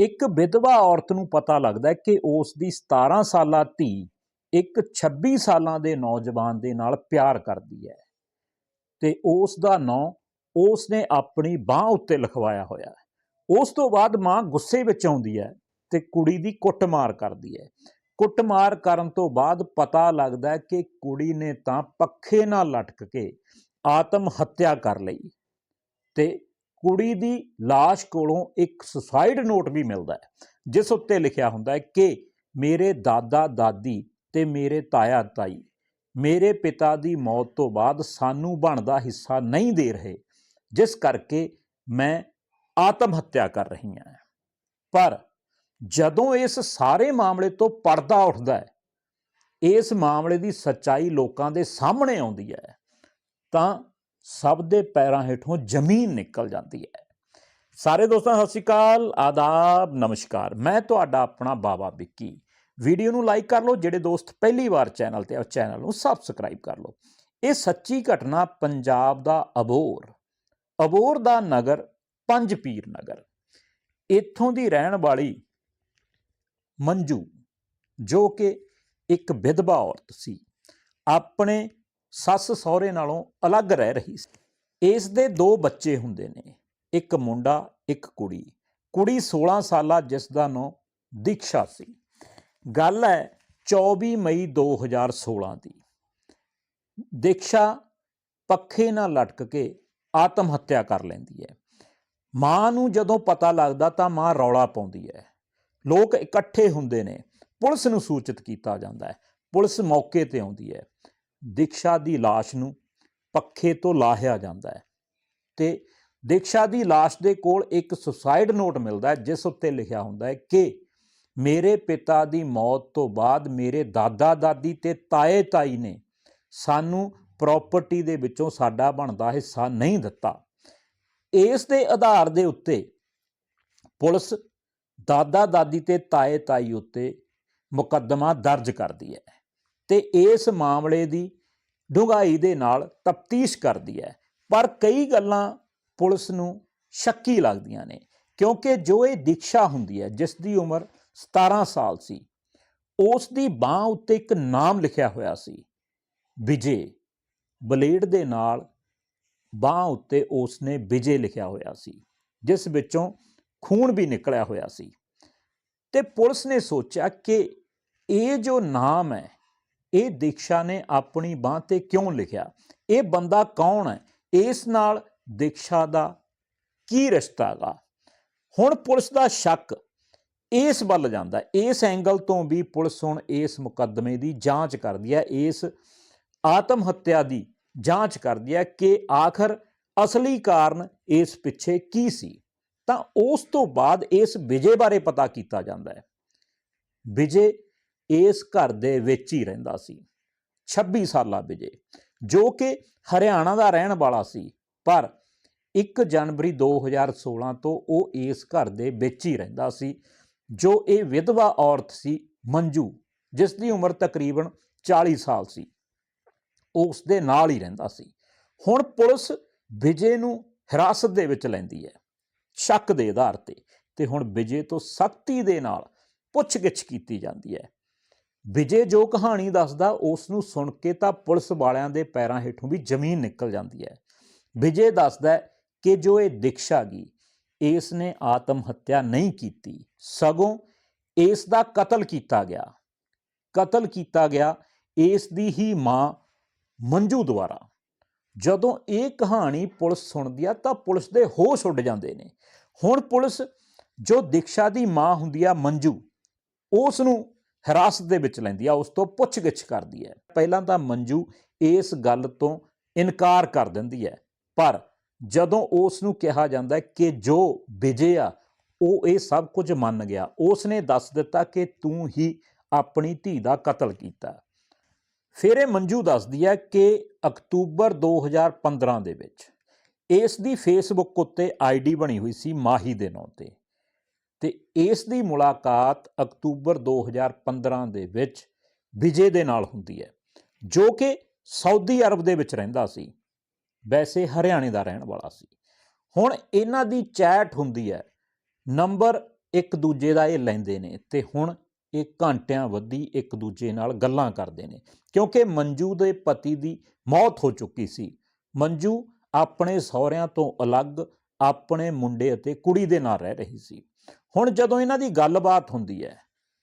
ਇੱਕ ਵਿਧਵਾ ਔਰਤ ਨੂੰ ਪਤਾ ਲੱਗਦਾ ਕਿ ਉਸ ਦੀ 17 ਸਾਲਾ ਧੀ ਇੱਕ 26 ਸਾਲਾਂ ਦੇ ਨੌਜਵਾਨ ਦੇ ਨਾਲ ਪਿਆਰ ਕਰਦੀ ਹੈ। ਤੇ ਉਸ ਦਾ ਨਾਂ ਉਸ ਨੇ ਆਪਣੀ ਬਾਹ ਉੱਤੇ ਲਿਖਵਾਇਆ ਹੋਇਆ ਹੈ। ਉਸ ਤੋਂ ਬਾਅਦ ਮਾਂ ਗੁੱਸੇ ਵਿੱਚ ਆਉਂਦੀ ਹੈ ਤੇ ਕੁੜੀ ਦੀ ਕੁੱਟਮਾਰ ਕਰਦੀ ਹੈ। ਕੁੱਟਮਾਰ ਕਰਨ ਤੋਂ ਬਾਅਦ ਪਤਾ ਲੱਗਦਾ ਕਿ ਕੁੜੀ ਨੇ ਤਾਂ ਪੱਖੇ ਨਾਲ ਲਟਕ ਕੇ ਆਤਮ ਹੱਤਿਆ ਕਰ ਲਈ ਤੇ ਕੁੜੀ ਦੀ লাশ ਕੋਲੋਂ ਇੱਕ ਸੁਸਾਈਡ ਨੋਟ ਵੀ ਮਿਲਦਾ ਹੈ, ਜਿਸ ਉੱਤੇ ਲਿਖਿਆ ਹੁੰਦਾ ਹੈ ਕਿ ਮੇਰੇ ਦਾਦਾ ਦਾਦੀ ਤੇ ਮੇਰੇ ਤਾਇਆ ਤਾਈ, ਮੇਰੇ ਪਿਤਾ ਦੀ ਮੌਤ ਤੋਂ ਬਾਅਦ ਸਾਨੂੰ ਬਣਦਾ ਹਿੱਸਾ ਨਹੀਂ ਦੇ ਰਹੇ, ਜਿਸ ਕਰਕੇ ਮੈਂ ਆਤਮ ਹੱਤਿਆ ਕਰ ਰਹੀ ਹਾਂ। ਪਰ ਜਦੋਂ ਇਸ ਸਾਰੇ ਮਾਮਲੇ ਤੋਂ ਪਰਦਾ ਉੱਠਦਾ ਹੈ, ਇਸ ਮਾਮਲੇ ਦੀ ਸੱਚਾਈ ਲੋਕਾਂ ਦੇ ਸਾਹਮਣੇ ਆਉਂਦੀ ਹੈ, ਤਾਂ ਸਭ ਦੇ ਪੈਰਾਂ ਹੇਠੋਂ ਜ਼ਮੀਨ ਨਿਕਲ ਜਾਂਦੀ ਹੈ। ਸਾਰੇ ਦੋਸਤਾਂ, ਸਤਿ ਸ਼੍ਰੀ ਅਕਾਲ, ਆਦਾਬ, ਨਮਸਕਾਰ। ਮੈਂ ਤੁਹਾਡਾ ਆਪਣਾ ਬਾਬਾ ਵਿੱਕੀ। ਵੀਡੀਓ ਨੂੰ ਲਾਈਕ ਕਰ ਲਓ, ਜਿਹੜੇ ਦੋਸਤ ਪਹਿਲੀ ਵਾਰ ਚੈਨਲ ਤੇ ਆ ਚੈਨਲ ਨੂੰ ਸਬਸਕ੍ਰਾਈਬ ਕਰ ਲਓ। ਇਹ ਸੱਚੀ ਘਟਨਾ ਪੰਜਾਬ ਦਾ ਅਬੋਰ। ਅਬੋਰ ਦਾ ਨਗਰ ਪੰਜ ਪੀਰ ਨਗਰ। ਇੱਥੋਂ ਦੀ ਰਹਿਣ ਵਾਲੀ ਮੰਜੂ, ਜੋ ਕਿ ਇੱਕ ਵਿਧਵਾ ਔਰਤ ਸੀ, ਆਪਣੇ ਸੱਸ ਸਹੁਰੇ ਨਾਲੋਂ ਅਲੱਗ ਰਹਿ ਰਹੀ ਸੀ। ਇਸ ਦੇ ਦੋ ਬੱਚੇ ਹੁੰਦੇ ਨੇ, ਇੱਕ ਮੁੰਡਾ, ਇੱਕ ਕੁੜੀ। ਕੁੜੀ 16 ਸਾਲਾ ਜਿਸ ਦਾ ਨਾਂ ਦੀਕਸ਼ਾ ਸੀ। ਗੱਲ ਹੈ 24 ਮਈ 2016 ਦੀ। ਦੀਕਸ਼ਾ ਪੱਖੇ ਨਾਲ ਲਟਕ ਕੇ ਆਤਮ ਹੱਤਿਆ ਕਰ ਲੈਂਦੀ ਹੈ। ਮਾਂ ਨੂੰ ਜਦੋਂ ਪਤਾ ਲੱਗਦਾ ਤਾਂ ਮਾਂ ਰੌਲਾ ਪਾਉਂਦੀ ਹੈ। ਲੋਕ ਇਕੱਠੇ ਹੁੰਦੇ ਨੇ। ਪੁਲਿਸ ਨੂੰ ਸੂਚਿਤ ਕੀਤਾ ਜਾਂਦਾ ਹੈ। ਪੁਲਿਸ ਮੌਕੇ ਤੇ ਆਉਂਦੀ ਹੈ। ਦੀਕਸ਼ਾ ਦੀ লাশ ਨੂੰ ਪੱਖੇ ਤੋਂ ਲਾਹਿਆ ਜਾਂਦਾ ਹੈ ਤੇ ਦੀਕਸ਼ਾ ਦੀ লাশ ਦੇ ਕੋਲ ਇੱਕ ਸੁਸਾਈਡ ਨੋਟ ਮਿਲਦਾ ਹੈ ਜਿਸ ਉੱਤੇ ਲਿਖਿਆ ਹੁੰਦਾ ਹੈ ਕਿ ਮੇਰੇ ਪਿਤਾ ਦੀ ਮੌਤ ਤੋਂ ਬਾਅਦ ਮੇਰੇ ਦਾਦਾ ਦਾਦੀ ਤੇ ਤਾਏ ਤਾਈ ਨੇ ਸਾਨੂੰ ਪ੍ਰਾਪਰਟੀ ਦੇ ਵਿੱਚੋਂ ਸਾਡਾ ਬਣਦਾ ਹਿੱਸਾ ਨਹੀਂ ਦਿੱਤਾ ਇਸ ਦੇ ਆਧਾਰ ਦੇ ਉੱਤੇ ਪੁਲਿਸ ਦਾਦਾ ਦਾਦੀ ਤੇ ਤਾਏ ਤਾਈ ਉੱਤੇ ਮੁਕੱਦਮਾ ਦਰਜ ਕਰਦੀ ਹੈ ਤੇ ਇਸ ਮਾਮਲੇ ਦੀ ਡੂੰਘਾਈ ਦੇ ਨਾਲ ਤਫਤੀਸ਼ ਕਰਦੀ ਹੈ। ਪਰ ਕਈ ਗੱਲਾਂ ਪੁਲਿਸ ਨੂੰ ਸ਼ੱਕੀ ਲੱਗਦੀਆਂ ਨੇ, ਕਿਉਂਕਿ ਜੋ ਇਹ ਦੀਕਸ਼ਾ ਹੁੰਦੀ ਹੈ, ਜਿਸ ਦੀ ਉਮਰ 17 ਸਾਲ ਸੀ, ਉਸ ਦੀ ਬਾਹ ਉੱਤੇ ਇੱਕ ਨਾਮ ਲਿਖਿਆ ਹੋਇਆ ਸੀ, ਵਿਜੇ। ਬਲੇਡ ਦੇ ਨਾਲ ਬਾਹ ਉੱਤੇ ਉਸ ਨੇ ਵਿਜੇ ਲਿਖਿਆ ਹੋਇਆ ਸੀ, ਜਿਸ ਵਿੱਚੋਂ ਖੂਨ ਵੀ ਨਿਕਲਿਆ ਹੋਇਆ ਸੀ। ਤੇ ਪੁਲਿਸ ਨੇ ਸੋਚਿਆ ਕਿ ਇਹ ਜੋ ਨਾਮ ਹੈ ਇਹ ਦੀਕਸ਼ਾ ਨੇ ਆਪਣੀ ਬਾਹ ਤੇ ਕਿਉਂ ਲਿਖਿਆ? ਇਹ ਬੰਦਾ ਕੌਣ ਹੈ? ਇਸ ਨਾਲ ਦੀਕਸ਼ਾ ਦਾ ਕੀ ਰਿਸ਼ਤਾ ਹੈਗਾ? ਹੁਣ ਪੁਲਿਸ ਦਾ ਸ਼ੱਕ ਇਸ ਵੱਲ ਜਾਂਦਾ ਇਸ ਐਂਗਲ ਤੋਂ ਵੀ ਪੁਲਿਸ ਹੁਣ ਇਸ ਮੁਕੱਦਮੇ ਦੀ ਜਾਂਚ ਕਰਦੀ ਹੈ। ਇਸ ਆਤਮ ਹੱਤਿਆ ਦੀ ਜਾਂਚ ਕਰਦੀ ਹੈ ਕਿ ਆਖਰ ਅਸਲੀ ਕਾਰਨ ਇਸ ਪਿੱਛੇ ਕੀ ਸੀ। ਤਾਂ ਉਸ ਤੋਂ ਬਾਅਦ ਇਸ ਵਿਜੇ ਬਾਰੇ ਪਤਾ ਕੀਤਾ ਜਾਂਦਾ ਹੈ। ਵਿਜੇ ਇਸ ਘਰ ਦੇ ਵਿੱਚ ਹੀ ਰਹਿੰਦਾ ਸੀ। 26 ਸਾਲਾ ਵਿਜੇ ਜੋ ਕਿ ਹਰਿਆਣਾ ਦਾ ਰਹਿਣ ਵਾਲਾ ਸੀ, ਪਰ 1 ਜਨਵਰੀ 2016 ਤੋਂ ਉਹ ਇਸ ਘਰ ਦੇ ਵਿੱਚ ਹੀ ਰਹਿੰਦਾ ਸੀ, ਜੋ ਇਹ ਵਿਧਵਾ ਔਰਤ ਸੀ, ਮੰਜੂ ਜਿਸ ਦੀ ਉਮਰ ਤਕਰੀਬਨ 40 ਸਾਲ ਸੀ। ਉਸ ਦੇ ਨਾਲ ਹੀ ਰਹਿੰਦਾ ਸੀ। ਹੁਣ ਪੁਲਿਸ ਵਿਜੇ ਨੂੰ ਹਿਰਾਸਤ ਦੇ ਵਿੱਚ ਲੈਂਦੀ ਹੈ, ਸ਼ੱਕ ਦੇ ਆਧਾਰ ਤੇ ਤੇ ਹੁਣ ਵਿਜੇ ਤੋਂ ਸਖਤੀ ਦੇ ਨਾਲ ਪੁੱਛਗਿੱਛ ਕੀਤੀ ਜਾਂਦੀ ਹੈ। ਵਿਜੇ ਜੋ ਕਹਾਣੀ ਦੱਸਦਾ, ਉਸ ਨੂੰ ਸੁਣ ਕੇ ਤਾਂ ਪੁਲਿਸ ਵਾਲਿਆਂ ਦੇ ਪੈਰਾਂ ਹੇਠੋਂ ਵੀ ਜ਼ਮੀਨ ਨਿਕਲ ਜਾਂਦੀ ਹੈ। ਵਿਜੇ ਦੱਸਦਾ ਕਿ ਜੋ ਇਹ ਦੀਕਸ਼ਾ ਗਈ, ਇਸ ਨੇ ਆਤਮ ਹੱਤਿਆ ਨਹੀਂ ਕੀਤੀ। ਸਗੋਂ ਇਸ ਦਾ ਕਤਲ ਕੀਤਾ ਗਿਆ। ਕਤਲ ਕੀਤਾ ਗਿਆ ਇਸ ਦੀ ਹੀ ਮਾਂ ਮੰਜੂ ਦੁਆਰਾ। ਜਦੋਂ ਇਹ ਕਹਾਣੀ ਪੁਲਿਸ ਸੁਣਦੀ ਆ ਤਾਂ ਪੁਲਿਸ ਦੇ ਹੋਸ਼ ਉੱਡ ਜਾਂਦੇ ਨੇ। ਹੁਣ ਪੁਲਿਸ ਜੋ ਦੀਕਸ਼ਾ ਦੀ ਮਾਂ ਹੁੰਦੀ ਆ ਮੰਜੂ, ਉਸ ਨੂੰ ਹਿਰਾਸਤ ਦੇ ਵਿੱਚ ਲੈਂਦੀ ਆ, ਉਸ ਤੋਂ ਪੁੱਛਗਿੱਛ ਕਰਦੀ ਹੈ। ਪਹਿਲਾਂ ਤਾਂ ਮੰਜੂ ਇਸ ਗੱਲ ਤੋਂ ਇਨਕਾਰ ਕਰ ਦਿੰਦੀ ਹੈ, ਪਰ ਜਦੋਂ ਉਸ ਨੂੰ ਕਿਹਾ ਜਾਂਦਾ ਹੈ ਕਿ ਜੋ ਵਿਜੇ ਆ, ਉਹ ਇਹ ਸਭ ਕੁਝ ਮੰਨ ਗਿਆ, ਉਸ ਨੇ ਦੱਸ ਦਿੱਤਾ ਕਿ ਤੂੰ ਹੀ ਆਪਣੀ ਧੀ ਦਾ ਕਤਲ ਕੀਤਾ। ਫਿਰ ਇਹ ਮੰਜੂ ਦੱਸਦੀ ਹੈ ਕਿ ਅਕਤੂਬਰ 2015 ਦੇ ਵਿੱਚ ਇਸ ਦੀ ਫੇਸਬੁੱਕ ਉੱਤੇ ਆਈਡੀ ਬਣੀ ਹੋਈ ਸੀ ਮਾਹੀ ਦੇ ਨਾਂ ਤੇ। ਤੇ ਇਸ ਦੀ ਮੁਲਾਕਾਤ ਅਕਤੂਬਰ 2015 ਦੇ ਵਿੱਚ ਵਿਜੇ ਦੇ ਨਾਲ ਹੁੰਦੀ ਹੈ, ਜੋ ਕਿ ਸਾਊਦੀ ਅਰਬ ਦੇ ਵਿੱਚ ਰਹਿੰਦਾ ਸੀ, ਵੈਸੇ ਹਰਿਆਣੇ ਦਾ ਰਹਿਣ ਵਾਲਾ ਸੀ। ਹੁਣ ਇਹਨਾਂ ਦੀ ਚੈਟ ਹੁੰਦੀ ਹੈ, ਨੰਬਰ ਇੱਕ ਦੂਜੇ ਦਾ ਇਹ ਲੈਂਦੇ ਨੇ ਤੇ ਹੁਣ ਇਹ ਘੰਟਿਆਂ ਵੱਧੀ ਇੱਕ ਦੂਜੇ ਨਾਲ ਗੱਲਾਂ ਕਰਦੇ ਨੇ, ਕਿਉਂਕਿ ਮੰਜੂ ਦੇ ਪਤੀ ਦੀ ਮੌਤ ਹੋ ਚੁੱਕੀ ਸੀ। ਮੰਜੂ ਆਪਣੇ ਸਹੁਰਿਆਂ ਤੋਂ ਅਲੱਗ ਆਪਣੇ ਮੁੰਡੇ ਅਤੇ ਕੁੜੀ ਦੇ ਨਾਲ ਰਹਿ ਰਹੀ ਸੀ। ਹੁਣ ਜਦੋਂ ਇਹਨਾਂ ਦੀ ਗੱਲਬਾਤ ਹੁੰਦੀ ਹੈ,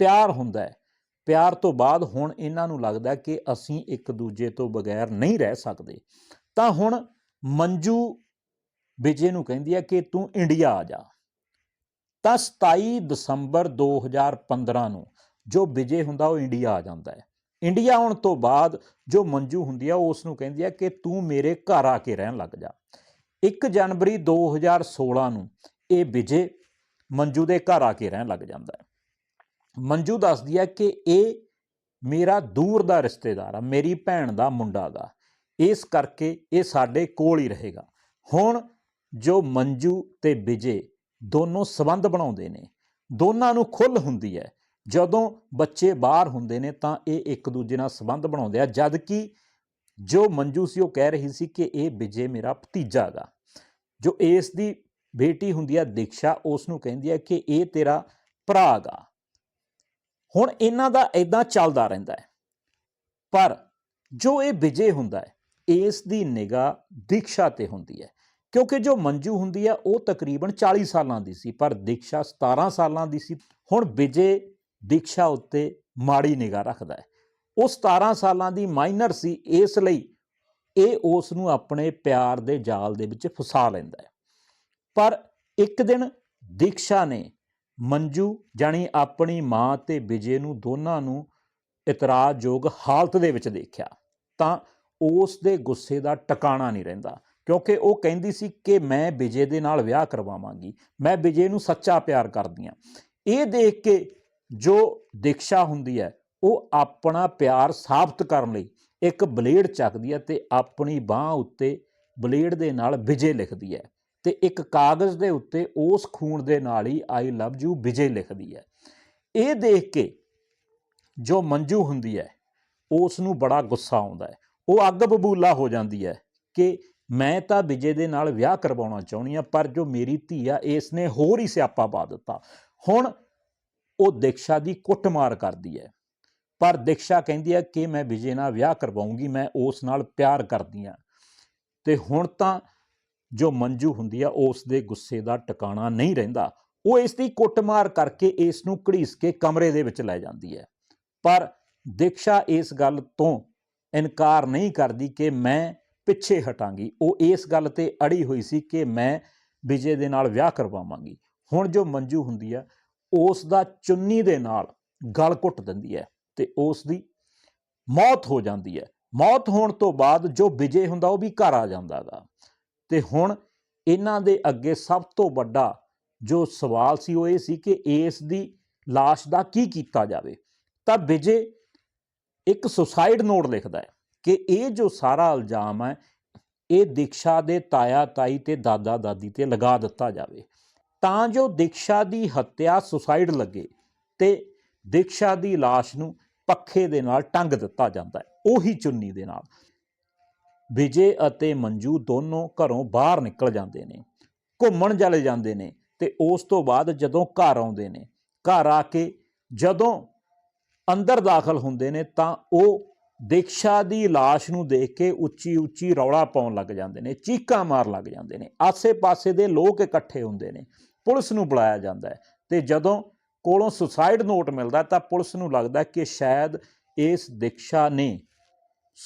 ਪਿਆਰ ਹੁੰਦਾ ਹੈ, ਪਿਆਰ ਤੋਂ ਬਾਅਦ ਹੁਣ ਇਹਨਾਂ ਨੂੰ ਲੱਗਦਾ ਕਿ ਅਸੀਂ ਇੱਕ ਦੂਜੇ ਤੋਂ ਬਗੈਰ ਨਹੀਂ ਰਹਿ ਸਕਦੇ, ਤਾਂ ਹੁਣ ਮੰਜੂ ਵਿਜੇ ਨੂੰ ਕਹਿੰਦੀ ਹੈ ਕਿ ਤੂੰ ਇੰਡੀਆ ਆ ਜਾ। ਤਾਂ 27 ਦਸੰਬਰ 2015 ਨੂੰ ਜੋ ਵਿਜੇ ਹੁੰਦਾ ਉਹ ਇੰਡੀਆ ਆ ਜਾਂਦਾ ਹੈ। ਇੰਡੀਆ ਆਉਣ ਤੋਂ ਬਾਅਦ ਜੋ ਮੰਜੂ ਹੁੰਦੀ ਆ ਉਸ ਨੂੰ ਕਹਿੰਦੀ ਆ ਕਿ ਤੂੰ ਮੇਰੇ ਘਰ ਆ ਕੇ ਰਹਿਣ ਲੱਗ ਜਾ। 1 ਜਨਵਰੀ 2016 ਨੂੰ ਇਹ ਵਿਜੇ ਮੰਜੂ ਦੇ ਘਰ ਆ ਕੇ ਰਹਿਣ ਲੱਗ ਜਾਂਦਾ ਹੈ। ਮੰਜੂ ਦੱਸਦੀ ਹੈ ਕਿ ਇਹ ਮੇਰਾ ਦੂਰ ਦਾ ਰਿਸ਼ਤੇਦਾਰ ਆ, ਮੇਰੀ ਭੈਣ ਦਾ ਮੁੰਡਾ ਗਾ। ਇਸ ਕਰਕੇ ਇਹ ਸਾਡੇ ਕੋਲ ਹੀ ਰਹੇਗਾ। ਹੁਣ ਜੋ ਮੰਜੂ ਤੇ ਵਿਜੇ ਦੋਨੋਂ ਸਬੰਧ ਬਣਾਉਂਦੇ ਨੇ, ਦੋਨਾਂ ਨੂੰ ਖੁੱਲ ਹੁੰਦੀ ਹੈ। ਜਦੋਂ ਬੱਚੇ ਬਾਹਰ ਹੁੰਦੇ ਨੇ ਤਾਂ ਇਹ ਇੱਕ ਦੂਜੇ ਨਾਲ ਸਬੰਧ ਬਣਾਉਂਦੇ ਆ ਜਦ ਕਿ ਜੋ ਮੰਜੂ ਸੀ ਉਹ ਕਹਿ ਰਹੀ ਸੀ ਕਿ ਇਹ ਵਿਜੇ ਮੇਰਾ ਭਤੀਜਾ ਗਾ। ਜੋ ਇਸ ਦੀ ਬੇਟੀ ਹੁੰਦੀ ਆ, ਦੀਕਸ਼ਾ ਉਸ ਨੂੰ ਕਹਿੰਦੀ ਹੈ ਕਿ ਇਹ ਤੇਰਾ ਭਰਾ ਗਾ। ਹੁਣ ਇਹਨਾਂ ਦਾ ਇਦਾਂ ਚੱਲਦਾ ਰਹਿੰਦਾ ਹੈ। ਪਰ ਜੋ ਇਹ ਵਿਜੇ ਹੁੰਦਾ ਹੈ, ਇਸ ਦੀ ਨਿਗਾਹ ਦੀਕਸ਼ਾ ਤੇ ਹੁੰਦੀ ਹੈ। ਕਿਉਂਕਿ ਜੋ ਮੰਜੂ ਹੁੰਦੀ ਹੈ ਉਹ ਤਕਰੀਬਨ 40 ਸਾਲਾਂ ਦੀ ਸੀ, ਪਰ ਦੀਕਸ਼ਾ 17 ਸਾਲਾਂ ਦੀ ਸੀ। ਹੁਣ ਵਿਜੇ ਦੀਕਸ਼ਾ ਉੱਤੇ ਮਾੜੀ ਨਿਗਾਹ ਰੱਖਦਾ ਹੈ। ਉਹ 17 ਸਾਲਾਂ ਦੀ ਮਾਈਨਰ ਸੀ, ਇਸ ਲਈ ਇਹ ਉਸ ਨੂੰ ਆਪਣੇ ਪਿਆਰ ਦੇ ਜਾਲ ਦੇ ਵਿੱਚ ਫਸਾ ਲੈਂਦਾ ਹੈ। ਪਰ ਇੱਕ ਦਿਨ ਦੀਕਸ਼ਾ ਨੇ ਮੰਜੂ ਜਾਨੀ ਆਪਣੀ ਮਾਂ ਤੇ ਵਿਜੇ ਨੂੰ ਦੋਨਾਂ ਨੂੰ ਇਤਰਾਜ਼ਯੋਗ ਹਾਲਤ ਦੇ ਵਿੱਚ ਦੇਖਿਆ, ਤਾਂ ਉਸ ਦੇ ਗੁੱਸੇ ਦਾ ਟਿਕਾਣਾ ਨਹੀਂ ਰਹਿੰਦਾ, ਕਿਉਂਕਿ ਉਹ ਕਹਿੰਦੀ ਸੀ ਕਿ ਮੈਂ ਵਿਜੇ ਦੇ ਨਾਲ ਵਿਆਹ ਕਰਵਾਵਾਂਗੀ, ਮੈਂ ਵਿਜੇ ਨੂੰ ਸੱਚਾ ਪਿਆਰ ਕਰਦੀ ਹਾਂ। ਇਹ ਦੇਖ ਕੇ ਜੋ ਦੀਕਸ਼ਾ ਹੁੰਦੀ ਹੈ, ਉਹ ਆਪਣਾ ਪਿਆਰ ਸਾਬਤ ਕਰਨ ਲਈ ਇੱਕ ਬਲੇਡ ਚੱਕਦੀ ਹੈ ਤੇ ਆਪਣੀ ਬਾਹ ਉੱਤੇ ਬਲੇਡ ਦੇ ਨਾਲ ਵਿਜੇ ਲਿਖਦੀ ਹੈ। ਤੇ ਇੱਕ ਕਾਗਜ਼ ਦੇ ਉੱਤੇ ਉਸ ਖੂਨ ਦੇ ਨਾਲ ਹੀ ਆਈ ਲਵ ਯੂ ਵਿਜੇ ਲਿਖਦੀ ਹੈ। ਇਹ ਦੇਖ ਕੇ ਜੋ ਮੰਜੂ ਹੁੰਦੀ ਹੈ, ਉਸ ਨੂੰ ਬੜਾ ਗੁੱਸਾ ਆਉਂਦਾ ਹੈ। ਉਹ ਅੱਗ ਬਬੂਲਾ ਹੋ ਜਾਂਦੀ ਹੈ ਕਿ ਮੈਂ ਤਾਂ ਵਿਜੇ ਦੇ ਨਾਲ ਵਿਆਹ ਕਰਵਾਉਣਾ ਚਾਹੁੰਦੀ ਆ ਪਰ ਜੋ ਮੇਰੀ ਧੀ ਆ ਇਸ ਨੇ ਹੋਰ ਹੀ ਸਿਆਪਾ ਪਾ ਦਿੱਤਾ। ਹੁਣ ਉਹ ਦੀਕਸ਼ਾ ਦੀ ਕੁੱਟਮਾਰ ਕਰਦੀ ਹੈ। ਪਰ ਦੀਕਸ਼ਾ ਕਹਿੰਦੀ ਹੈ ਕਿ ਮੈਂ ਵਿਜੇ ਨਾਲ ਵਿਆਹ ਕਰਵਾਉਂਗੀ, ਮੈਂ ਉਸ ਨਾਲ ਪਿਆਰ ਕਰਦੀ ਆ ਤੇ ਹੁਣ ਤਾਂ ਜੋ ਮੰਜੂ ਹੁੰਦੀ ਆ ਉਸ ਦੇ ਗੁੱਸੇ ਦਾ ਟਿਕਾਣਾ ਨਹੀਂ ਰਹਿੰਦਾ। ਉਹ ਇਸ ਦੀ ਕੁੱਟਮਾਰ ਕਰਕੇ ਇਸ ਨੂੰ ਘੜੀਸ ਕੇ ਕਮਰੇ ਦੇ ਵਿੱਚ ਲੈ ਜਾਂਦੀ ਹੈ। ਪਰ ਦੀਕਸ਼ਾ ਇਸ ਗੱਲ ਤੋਂ ਇਨਕਾਰ ਨਹੀਂ ਕਰਦੀ ਕਿ ਮੈਂ ਪਿੱਛੇ ਹਟਾਂਗੀ। ਉਹ ਇਸ ਗੱਲ ਤੇ ਅੜੀ ਹੋਈ ਸੀ ਕਿ ਮੈਂ ਵਿਜੇ ਦੇ ਨਾਲ ਵਿਆਹ ਕਰਵਾਵਾਂਗੀ। ਹੁਣ ਜੋ ਮੰਜੂ ਹੁੰਦੀ ਆ, ਉਸ ਦਾ ਚੁੰਨੀ ਦੇ ਨਾਲ ਗਲ ਘੁੱਟ ਦਿੰਦੀ ਹੈ ਤੇ ਉਸ ਦੀ ਮੌਤ ਹੋ ਜਾਂਦੀ ਹੈ। ਮੌਤ ਹੋਣ ਤੋਂ ਬਾਅਦ ਜੋ ਵਿਜੇ ਹੁੰਦਾ, ਉਹ ਵੀ ਘਰ ਆ ਜਾਂਦਾਗਾ ਤੇ ਹੁਣ ਇਹਨਾਂ ਦੇ ਅੱਗੇ ਸਭ ਤੋਂ ਵੱਡਾ ਜੋ ਸਵਾਲ ਸੀ ਉਹ ਇਹ ਸੀ ਕਿ ਇਸ ਦੀ লাশ ਦਾ ਕੀ ਕੀਤਾ ਜਾਵੇ ਤਾਂ ਵਿਜੇ ਇੱਕ ਸੁਸਾਈਡ ਨੋਟ ਲਿਖਦਾ ਹੈ ਕਿ ਇਹ ਜੋ ਸਾਰਾ ਇਲਜ਼ਾਮ ਹੈ ਇਹ ਦੀਕਸ਼ਾ ਦੇ ਤਾਇਆ ਤਾਈ ਤੇ ਦਾਦਾ ਦਾਦੀ ਤੇ ਲਗਾ ਦਿੱਤਾ ਜਾਵੇ ਤਾਂ ਜੋ ਦੀਕਸ਼ਾ ਦੀ ਹੱਤਿਆ ਸੁਸਾਈਡ ਲੱਗੇ ਤੇ ਦੀਕਸ਼ਾ ਦੀ লাশ ਨੂੰ ਪੱਖੇ ਦੇ ਨਾਲ ਟੰਗ ਦਿੱਤਾ ਜਾਂਦਾ ਹੈ ਉਹੀ ਚੁੰਨੀ ਦੇ ਨਾਲ ਵਿਜੇ ਅਤੇ ਮੰਜੂ ਦੋਨੋਂ ਘਰੋਂ ਬਾਹਰ ਨਿਕਲ ਜਾਂਦੇ ਨੇ, ਘੁੰਮਣ ਚਲੇ ਜਾਂਦੇ ਨੇ ਤੇ ਉਸ ਤੋਂ ਬਾਅਦ ਜਦੋਂ ਘਰ ਆਉਂਦੇ ਨੇ, ਘਰ ਆ ਕੇ ਜਦੋਂ ਅੰਦਰ ਦਾਖਲ ਹੁੰਦੇ ਨੇ ਤਾਂ ਉਹ ਦੀਕਸ਼ਾ ਦੀ লাশ ਨੂੰ ਦੇਖ ਕੇ ਉੱਚੀ ਉੱਚੀ ਰੌਲਾ ਪਾਉਣ ਲੱਗ ਜਾਂਦੇ ਨੇ, ਚੀਕਾਂ ਮਾਰ ਲੱਗ ਜਾਂਦੇ ਨੇ, ਆਸੇ-ਪਾਸੇ ਦੇ ਲੋਕ ਇਕੱਠੇ ਹੁੰਦੇ ਨੇ, ਪੁਲਿਸ ਨੂੰ ਬੁਲਾਇਆ ਜਾਂਦਾ ਹੈ ਤੇ ਜਦੋਂ ਕੋਲੋਂ ਸੁਸਾਈਡ ਨੋਟ ਮਿਲਦਾ ਤਾਂ ਪੁਲਿਸ ਨੂੰ ਲੱਗਦਾ ਕਿ ਸ਼ਾਇਦ ਇਸ ਦੀਕਸ਼ਾ ਨੇ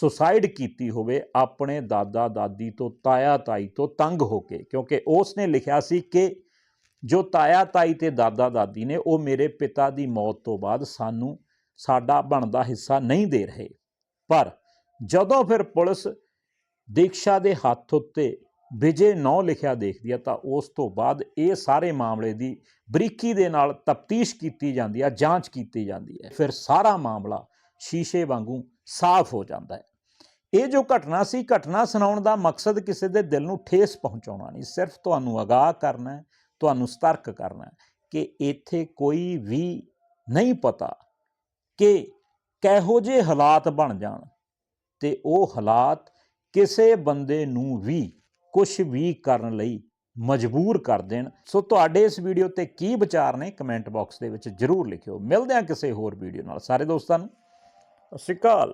ਸੁਸਾਈਡ ਕੀਤੀ ਹੋਵੇ ਆਪਣੇ ਦਾਦਾ ਦਾਦੀ ਤੋਂ, ਤਾਇਆ ਤਾਈ ਤੋਂ ਤੰਗ ਹੋ ਕੇ, ਕਿਉਂਕਿ ਉਸ ਨੇ ਲਿਖਿਆ ਸੀ ਕਿ ਜੋ ਤਾਇਆ ਤਾਈ ਤੇ ਦਾਦਾ ਦਾਦੀ ਨੇ, ਉਹ ਮੇਰੇ ਪਿਤਾ ਦੀ ਮੌਤ ਤੋਂ ਬਾਅਦ ਸਾਨੂੰ ਸਾਡਾ ਬਣਦਾ ਹਿੱਸਾ ਨਹੀਂ ਦੇ ਰਹੇ। ਪਰ ਜਦੋਂ ਫਿਰ ਪੁਲਿਸ ਦੀਕਸ਼ਾ ਦੇ ਹੱਥ ਉੱਤੇ ਵਿਜੇ ਨਾਂ ਲਿਖਿਆ ਦੇਖਦੀ ਹੈ ਤਾਂ ਉਸ ਤੋਂ ਬਾਅਦ ਇਹ ਸਾਰੇ ਮਾਮਲੇ ਦੀ ਬਰੀਕੀ ਦੇ ਨਾਲ ਤਫਤੀਸ਼ ਕੀਤੀ ਜਾਂਦੀ ਹੈ ਜਾਂਚ ਕੀਤੀ ਜਾਂਦੀ ਹੈ ਫਿਰ ਸਾਰਾ ਮਾਮਲਾ ਸ਼ੀਸ਼ੇ ਵਾਂਗੂ ਸਾਫ਼ ਹੋ ਜਾਂਦਾ ਹੈ। ਇਹ ਜੋ ਘਟਨਾ ਸੀ, ਘਟਨਾ ਸੁਣਾਉਣ ਦਾ ਮਕਸਦ ਕਿਸੇ ਦੇ ਦਿਲ ਨੂੰ ਠੇਸ ਪਹੁੰਚਾਉਣਾ ਨਹੀਂ, ਸਿਰਫ ਤੁਹਾਨੂੰ ਅਗਾਹ ਕਰਨਾ ਹੈ, ਤੁਹਾਨੂੰ ਸਤਰਕ ਕਰਨਾ ਹੈ ਕਿ ਇੱਥੇ ਕੋਈ ਵੀ ਨਹੀਂ ਪਤਾ ਕਿ ਕਿਹੋ ਜਿਹੇ ਹਾਲਾਤ ਬਣ ਜਾਣ ਤੇ ਉਹ ਹਾਲਾਤ ਕਿਸੇ ਬੰਦੇ ਨੂੰ ਵੀ ਕੁਝ ਵੀ ਕਰਨ ਲਈ ਮਜਬੂਰ ਕਰ ਦੇਣ। ਸੋ ਤੁਹਾਡੇ ਇਸ ਵੀਡੀਓ ਤੇ ਕੀ ਵਿਚਾਰ ਨੇ, ਕਮੈਂਟ ਬਾਕਸ ਦੇ ਵਿੱਚ ਜਰੂਰ ਲਿਖਿਓ। ਮਿਲਦੇ ਹਾਂ ਕਿਸੇ ਹੋਰ ਵੀਡੀਓ ਨਾਲ। ਸਾਰੇ ਦੋਸਤਾਂ ਨੂੰ ਸਤਿ ਸ਼੍ਰੀ ਅਕਾਲ।